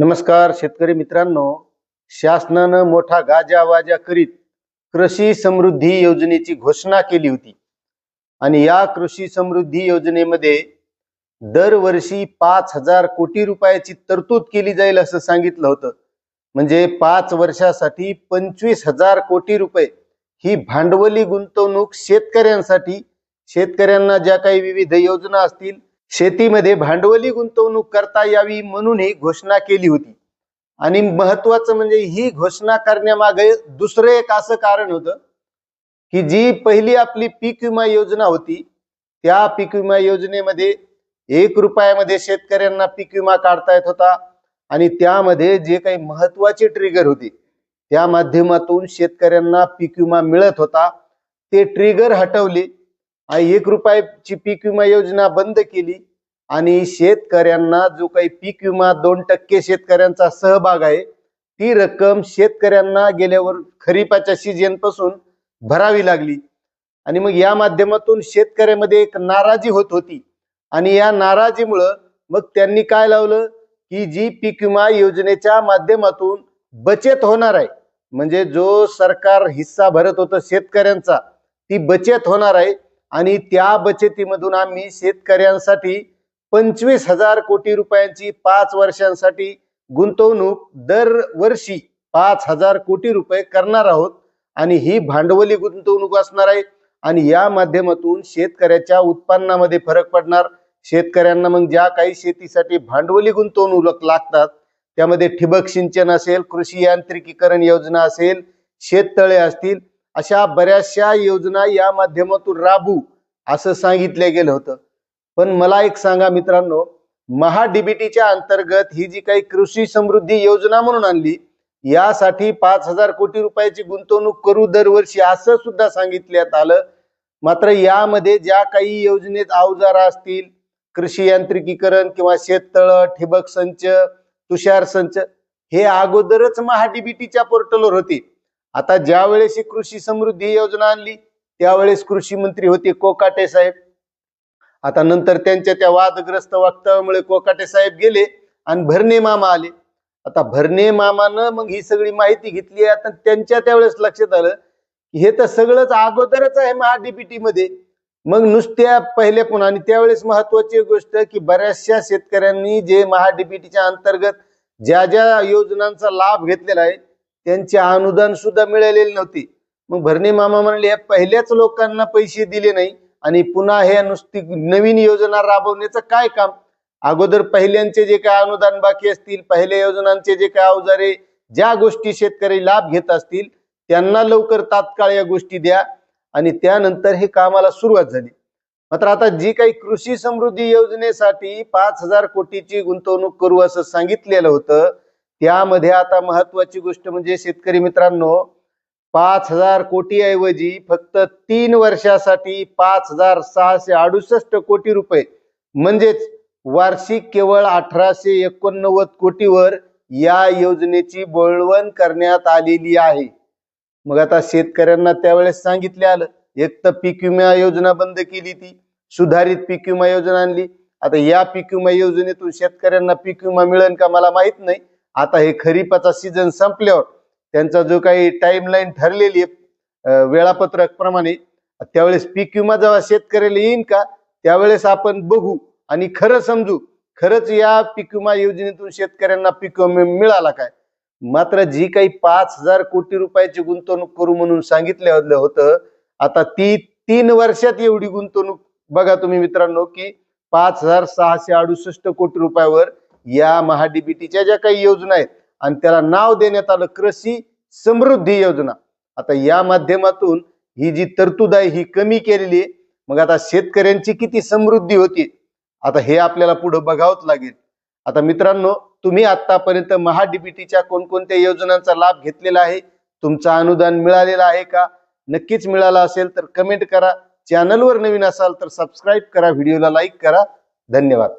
नमस्कार शेतकरी मित्रांनो. शासनानं मोठा गाजावाजा करीत कृषी समृद्धी योजनेची घोषणा केली होती. आणि या कृषी समृद्धी योजनेमध्ये दरवर्षी पाच हजार कोटी रुपयाची तरतूद केली जाईल असं सांगितलं होतं. म्हणजे पाच वर्षासाठी पंचवीस हजार कोटी रुपये ही भांडवली गुंतवणूक शेतकऱ्यांसाठी शेतकऱ्यांना ज्या काही विविध योजना असतील शेतीमध्ये भांडवली गुंतवणूक करता यावी म्हणून ही घोषणा केली होती. आणि महत्वाचं म्हणजे ही घोषणा करण्यामागे दुसरं एक असं कारण होतं की जी पहिली आपली पीक विमा योजना होती त्या पीक विमा योजनेमध्ये एक रुपयामध्ये शेतकऱ्यांना पीक विमा काढता येत होता आणि त्यामध्ये जे काही महत्त्वाचे ट्रिगर होते त्या माध्यमातून शेतकऱ्यांना पीक विमा मिळत होता. ते ट्रिगर हटवले एक रुपयाची पीक विमा योजना बंद केली. आणि शेतकऱ्यांना जो काही पीक विमा दोन टक्के शेतकऱ्यांचा सहभाग आहे ती रक्कम शेतकऱ्यांना गेल्यावर खरीपाच्या सीजनपासून भरावी लागली. आणि मग या माध्यमातून शेतकऱ्यामध्ये एक नाराजी होत होती. आणि या नाराजीमुळं मग त्यांनी काय लावलं? की जी पीक विमा योजनेच्या माध्यमातून बचत होणार आहे. म्हणजे जो सरकार हिस्सा भरत होतं शेतकऱ्यांचा ती बचत होणार आहे. आणि त्या बचतीमधून आम्ही शेतकऱ्यांसाठी पंचवीस हजार कोटी रुपयांची पाच वर्षांसाठी गुंतवणूक दरवर्षी पाच हजार कोटी रुपये करणार आहोत. आणि ही भांडवली गुंतवणूक असणार आहे. आणि या माध्यमातून शेतकऱ्याच्या उत्पन्नामध्ये फरक पडणार. शेतकऱ्यांना मग ज्या काही शेतीसाठी भांडवली गुंतवणूक लागतात त्यामध्ये ठिबक सिंचन असेल कृषी यांत्रिकीकरण योजना असेल शेततळे असतील अशा बऱ्याचशा योजना या माध्यमातून राबू असं सांगितलं गेलं होतं. पण मला एक सांगा मित्रांनो महाडीबीटीच्या अंतर्गत ही जी काही कृषी समृद्धी योजना म्हणून आणली यासाठी पाच हजार कोटी रुपयाची गुंतवणूक करू दरवर्षी असं सुद्धा सांगितल्यात आलं. मात्र यामध्ये ज्या काही योजनेत अवजार असतील कृषी यांत्रिकीकरण किंवा शेततळ ठिबक संच तुषार संच हे अगोदरच महाडीबीटीच्या पोर्टलवर होते. आता ज्या वेळेस ही कृषी समृद्धी योजना आणली त्यावेळेस कृषी मंत्री होते कोकाटे साहेब. आता नंतर त्यांच्या त्या वादग्रस्त वक्तव्यामुळे कोकाटे साहेब गेले आणि भरणे मामा आले. आता भरणे मामानं मग ही सगळी माहिती घेतली आता त्यांच्या त्यावेळेस लक्षात आलं की हे तर सगळंच अगोदरच आहे महाडीबीटी मध्ये मग नुसत्या पहिल्या पुन्हा आणि त्यावेळेस महत्वाची गोष्ट की बऱ्याचशा शेतकऱ्यांनी जे महाडीबीटीच्या अंतर्गत ज्या ज्या योजनांचा लाभ घेतलेला आहे त्यांचे अनुदान सुद्धा मिळालेले नव्हते. मग भरणे मामा म्हणले या पहिल्याच लोकांना पैसे दिले नाही आणि पुन्हा हे नुसती नवीन योजना राबवण्याचं काय काम? अगोदर पहिल्यांचे जे काय अनुदान बाकी असतील पहिल्या योजनांचे जे काय अवजारे ज्या गोष्टी शेतकरी लाभ घेत असतील त्यांना लवकर तात्काळ या गोष्टी द्या आणि त्यानंतर हे कामाला सुरुवात झाली. मात्र आता जी काही कृषी समृद्धी योजनेसाठी पाच हजार कोटीची गुंतवणूक करू असं सांगितलेलं होतं त्यामध्ये आता महत्वाची गोष्ट म्हणजे शेतकरी मित्रांनो पाच हजार कोटी ऐवजी फक्त तीन वर्षासाठी पाच हजार सहाशे अडुसष्ट कोटी रुपये म्हणजेच वार्षिक केवळ अठराशे एकोणनव्वद कोटीवर या योजनेची बोळवण करण्यात आलेली आहे. मग आता शेतकऱ्यांना त्यावेळेस सांगितले आलं एक तर पीक विमा योजना बंद केली ती सुधारित पीक विमा योजना आणली. आता या पीक विमा योजनेतून शेतकऱ्यांना पीक विमा मिळेल का मला माहीत नाही. आता हे खरीपाचा सीझन संपल्यावर त्यांचा जो काही टाईमलाईन ठरलेली आहे वेळापत्रक प्रमाणे त्यावेळेस पीक विमा जेव्हा शेतकऱ्याला येईन का त्यावेळेस आपण बघू आणि खरं समजू खरंच या पीक विमा योजनेतून शेतकऱ्यांना पीक विमा मिळाला काय? मात्र जी काही पाच हजार कोटी रुपयाची गुंतवणूक करू म्हणून सांगितलं होतं आता ती तीन वर्षात एवढी गुंतवणूक बघा तुम्ही मित्रांनो की पाच हजार सहाशे अडुसष्ट कोटी रुपयावर या महाडीबीटीच्या ज्या काही योजना आहेत आणि त्याला नाव देण्यात आलं कृषी समृद्धी योजना. आता या माध्यमातून ही जी तरतूद आहे ही कमी केलेली आहे. मग आता शेतकऱ्यांची किती समृद्धी होती आता हे आपल्याला पुढं बघावंच लागेल. आता मित्रांनो तुम्ही आतापर्यंत महाडीबीटीच्या कोणकोणत्या योजनांचा लाभ घेतलेला आहे? तुमचं अनुदान मिळालेलं आहे का? नक्कीच मिळालं असेल तर कमेंट करा. चॅनलवर नवीन असाल तर सबस्क्राईब करा व्हिडिओला लाईक करा. धन्यवाद.